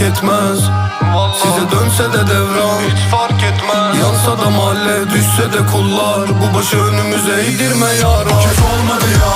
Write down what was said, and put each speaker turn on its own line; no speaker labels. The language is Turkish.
fark etmez. Size dönse de devran.
Hiç fark etmez.
Yansa da mahalle düşse de kullar. Bu başı önümüze eğdirme yara
Kez olmadı yara